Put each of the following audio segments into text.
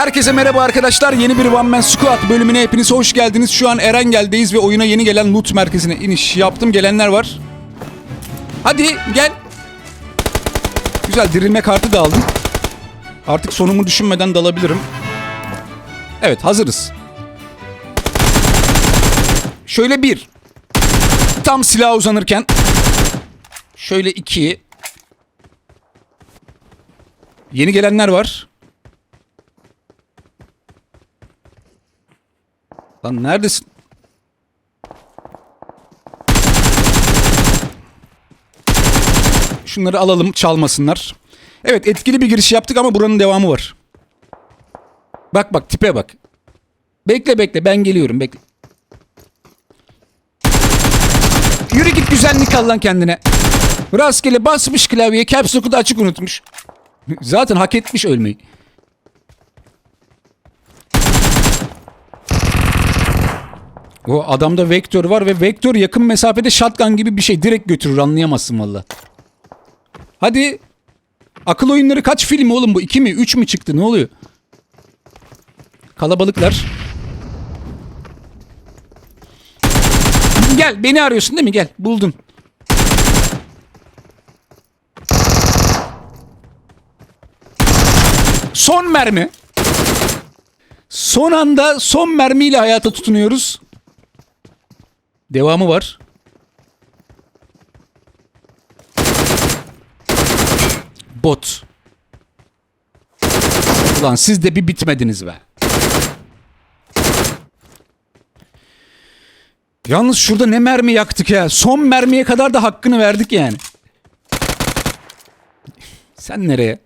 Herkese merhaba arkadaşlar. Yeni bir One Man Squad bölümüne hepiniz hoş geldiniz. Şu an Erengel'deyiz ve oyuna yeni gelen loot merkezine iniş yaptım. Gelenler var. Hadi gel. Güzel dirilme kartı da aldım. Artık sonumu düşünmeden dalabilirim. Evet hazırız. Şöyle bir. Tam silah uzanırken. Şöyle iki. Yeni gelenler var. Lan neredesin? Şunları alalım çalmasınlar. Evet etkili bir giriş yaptık ama buranın devamı var. Bak bak tipe bak. Bekle bekle ben geliyorum bekle. Yürü git güzellik al lan kendine. Rastgele basmış klavyeye caps lock'u da açık unutmuş. Zaten hak etmiş ölmeyi. O adamda vektör var ve vektör yakın mesafede shotgun gibi bir şey direkt götürür anlayamazsın valla. Hadi. Akıl oyunları kaç film oğlum bu? 2 mi 3 mü çıktı ne oluyor? Kalabalıklar. Gel beni arıyorsun değil mi? Gel buldun. Son mermi. Son anda son mermiyle hayata tutunuyoruz. Devamı var. Bot. Ulan siz de bir bitmediniz be. Yalnız şurada ne mermi yaktık ya. Son mermiye kadar da hakkını verdik yani. Sen nereye?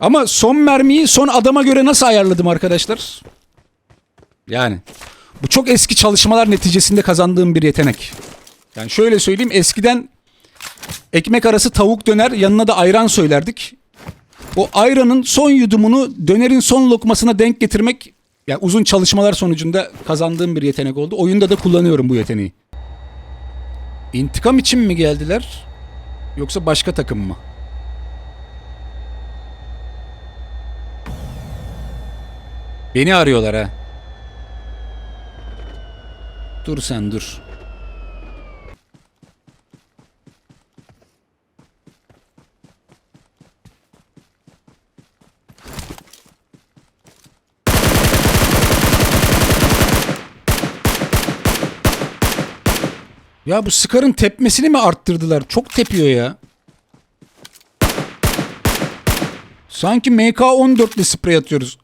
Ama son mermiyi son adama göre nasıl ayarladım arkadaşlar? Yani bu çok eski çalışmalar neticesinde kazandığım bir yetenek. Yani şöyle söyleyeyim eskiden ekmek arası tavuk döner yanına da ayran söylerdik. O ayranın son yudumunu dönerin son lokmasına denk getirmek yani uzun çalışmalar sonucunda kazandığım bir yetenek oldu. Oyunda da kullanıyorum bu yeteneği. İntikam için mi geldiler? Yoksa başka takım mı? Beni arıyorlar ha. Dur sen dur. Ya bu Scar'ın tepmesini mi arttırdılar? Çok tepiyor ya. Sanki MK14 ile sprey atıyoruz.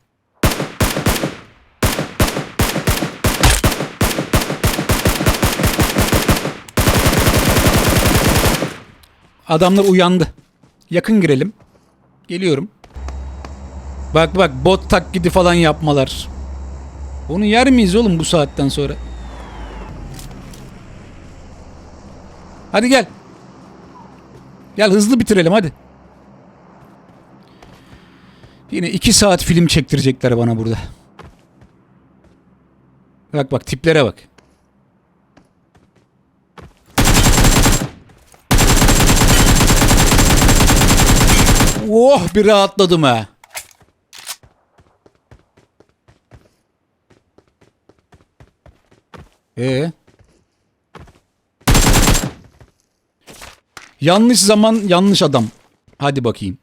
Adamlar uyandı. Yakın girelim. Geliyorum. Bak bak bot taklidi falan yapmalar. Onu yer miyiz oğlum bu saatten sonra? Hadi gel. Gel hızlı bitirelim hadi. Yine iki saat film çektirecekler bana burada. Bak bak tiplere bak. Oh bir rahatladım ha. Ee? Yanlış zaman, yanlış adam. Hadi bakayım.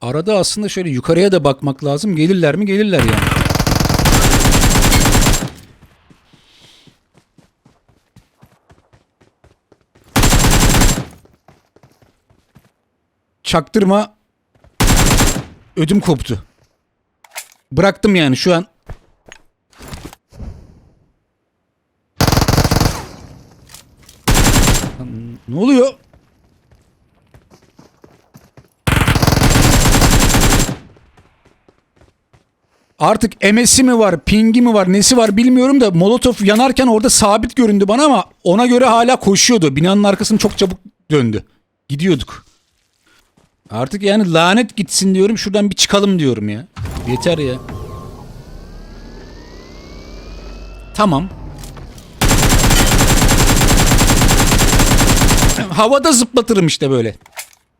Arada aslında şöyle yukarıya da bakmak lazım. Gelirler mi? Gelirler yani. Çaktırma. Ödüm koptu. Bıraktım yani şu an. Ne oluyor? Artık MS'i mi var, ping'i mi var, nesi var bilmiyorum da Molotov yanarken orada sabit göründü bana ama ona göre hala koşuyordu. Binanın arkasını çok çabuk döndü. Gidiyorduk. Artık yani lanet gitsin diyorum. Şuradan bir çıkalım diyorum ya. Yeter ya. Tamam. Havada zıplatırım işte böyle.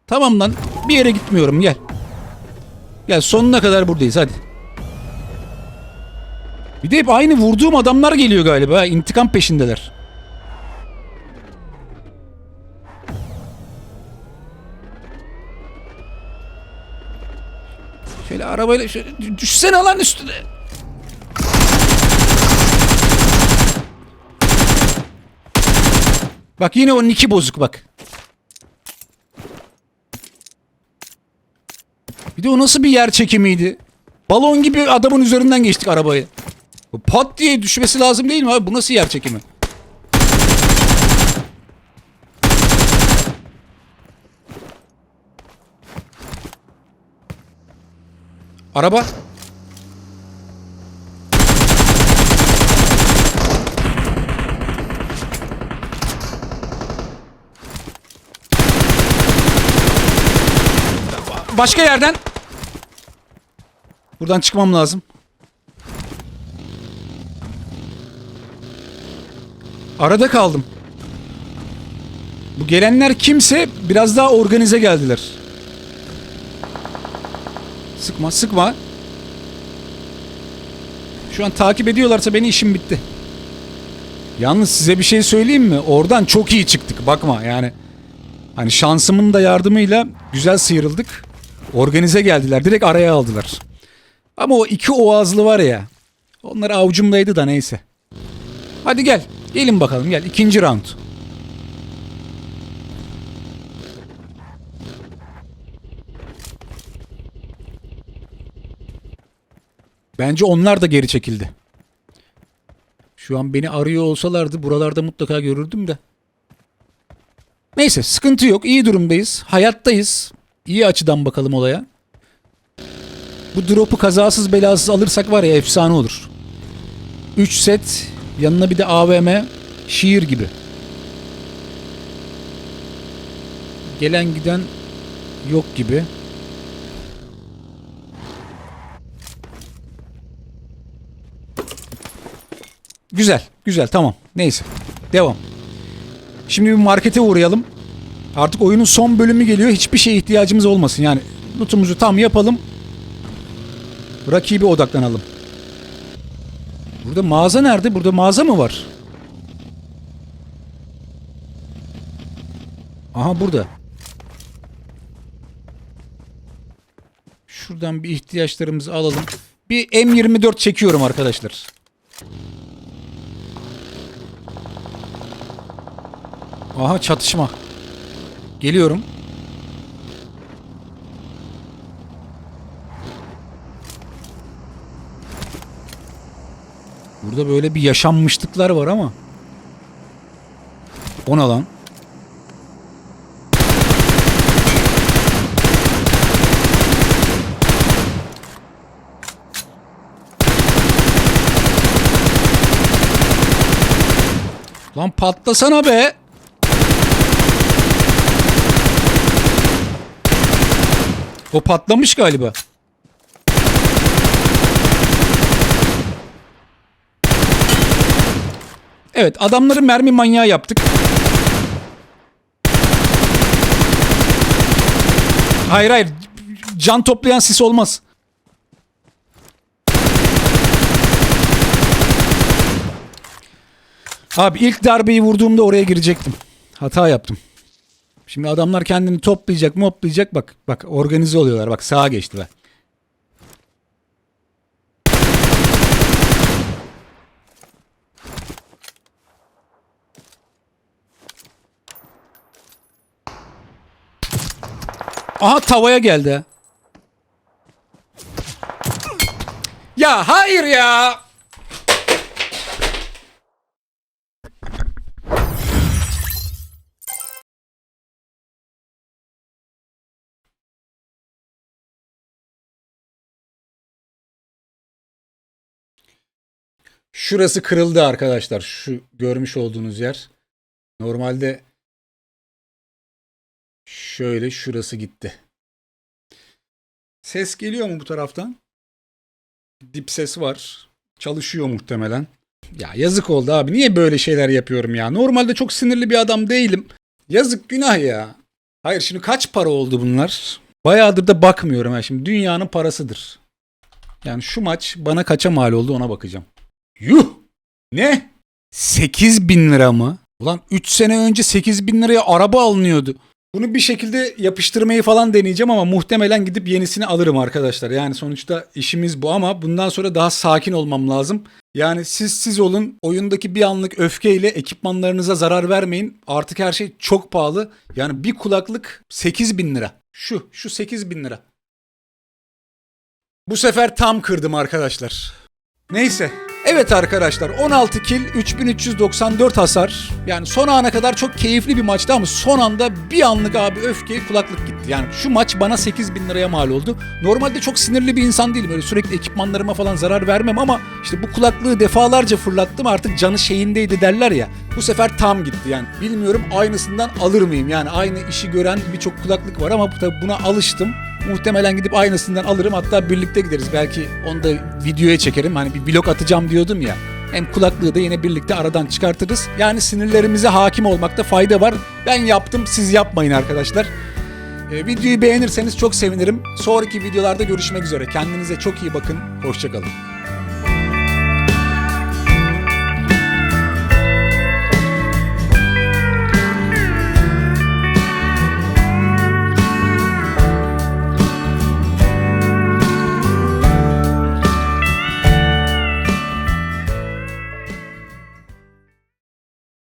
Tamam lan. Bir yere gitmiyorum gel. Gel sonuna kadar buradayız hadi. Bir de hep aynı vurduğum adamlar geliyor galiba. İntikam peşindeler. Şöyle arabayla şöyle dü- düşsene lan üstüne. Bak yine onun iki bozuk bak. Bir de o nasıl bir yer çekimiydi? Balon gibi adamın üzerinden geçtik arabayı. Pat diye düşmesi lazım değil mi abi? Bu nasıl yer çekimi? Araba. Başka yerden. Buradan çıkmam lazım. Arada kaldım. Bu gelenler kimse biraz daha organize geldiler. Sıkma sıkma. Şu an takip ediyorlarsa beni işim bitti. Yalnız size bir şey söyleyeyim mi? Oradan çok iyi çıktık. Bakma yani. Hani şansımın da yardımıyla güzel sıyrıldık. Organize geldiler. Direkt araya aldılar. Ama o iki oğazlı var ya. Onlar avucumdaydı da neyse. Hadi gel. Gelin bakalım gel. İkinci round. Bence onlar da geri çekildi. Şu an beni arıyor olsalardı buralarda mutlaka görürdüm de. Neyse sıkıntı yok. İyi durumdayız. Hayattayız. İyi açıdan bakalım olaya. Bu drop'u kazasız belasız alırsak var ya efsane olur. 3 set yanına bir de AVM şiir gibi. Gelen giden yok gibi. Güzel, güzel tamam. Neyse. Devam. Şimdi bir markete uğrayalım. Artık oyunun son bölümü geliyor. Hiçbir şeye ihtiyacımız olmasın. Yani lootumuzu tam yapalım. Rakibe odaklanalım. Burada mağaza nerede? Burada mağaza mı var? Aha burada. Şuradan bir ihtiyaçlarımızı alalım. Bir M24 çekiyorum arkadaşlar. Aha çatışma. Geliyorum. Burada böyle bir yaşanmışlıklar var ama. O ne lan? Lan patlasana be. O patlamış galiba. Evet adamları mermi manyağı yaptık. Hayır hayır. Can toplayan sis olmaz. Abi ilk darbeyi vurduğumda oraya girecektim. Hata yaptım. Şimdi adamlar kendini toplayacak, moplayacak. Bak, bak organize oluyorlar. Bak sağa geçtiler. Aha tavaya geldi. Ya hayır ya. Şurası kırıldı arkadaşlar. Şu görmüş olduğunuz yer. Normalde şöyle şurası gitti. Ses geliyor mu bu taraftan? Dip ses var. Çalışıyor muhtemelen. Ya yazık oldu abi. Niye böyle şeyler yapıyorum ya? Normalde çok sinirli bir adam değilim. Yazık günah ya. Hayır şimdi kaç para oldu bunlar? Bayağıdır da bakmıyorum ha şimdi dünyanın parasıdır. Yani şu maç bana kaça mal oldu ona bakacağım. Yuh! Ne? 8 bin lira mı? Ulan 3 sene önce 8 bin liraya araba alınıyordu. Bunu bir şekilde yapıştırmayı falan deneyeceğim ama muhtemelen gidip yenisini alırım arkadaşlar. Yani sonuçta işimiz bu ama bundan sonra daha sakin olmam lazım. Yani siz siz olun oyundaki bir anlık öfkeyle ekipmanlarınıza zarar vermeyin. Artık her şey çok pahalı. Yani bir kulaklık 8 bin lira. Şu, şu 8 bin lira. Bu sefer tam kırdım arkadaşlar. Neyse. Evet arkadaşlar 16 kill 3394 hasar. Yani son ana kadar çok keyifli bir maçtı ama son anda bir anlık abi öfke kulaklık gitti. Yani şu maç bana 8000 liraya mal oldu. Normalde çok sinirli bir insan değilim. Öyle sürekli ekipmanlarıma falan zarar vermem ama işte bu kulaklığı defalarca fırlattım artık canı şeyindeydi derler ya. Bu sefer tam gitti yani. Bilmiyorum aynısından alır mıyım? Yani aynı işi gören birçok kulaklık var ama tabii buna alıştım. Muhtemelen gidip aynısından alırım hatta birlikte gideriz. Belki onu da videoya çekerim. Hani bir vlog atacağım diyordum ya. Hem kulaklığı da yine birlikte aradan çıkartırız. Yani sinirlerimize hakim olmakta fayda var. Ben yaptım siz yapmayın arkadaşlar. Ee, videoyu beğenirseniz çok sevinirim. Sonraki videolarda görüşmek üzere. Kendinize çok iyi bakın. Hoşçakalın.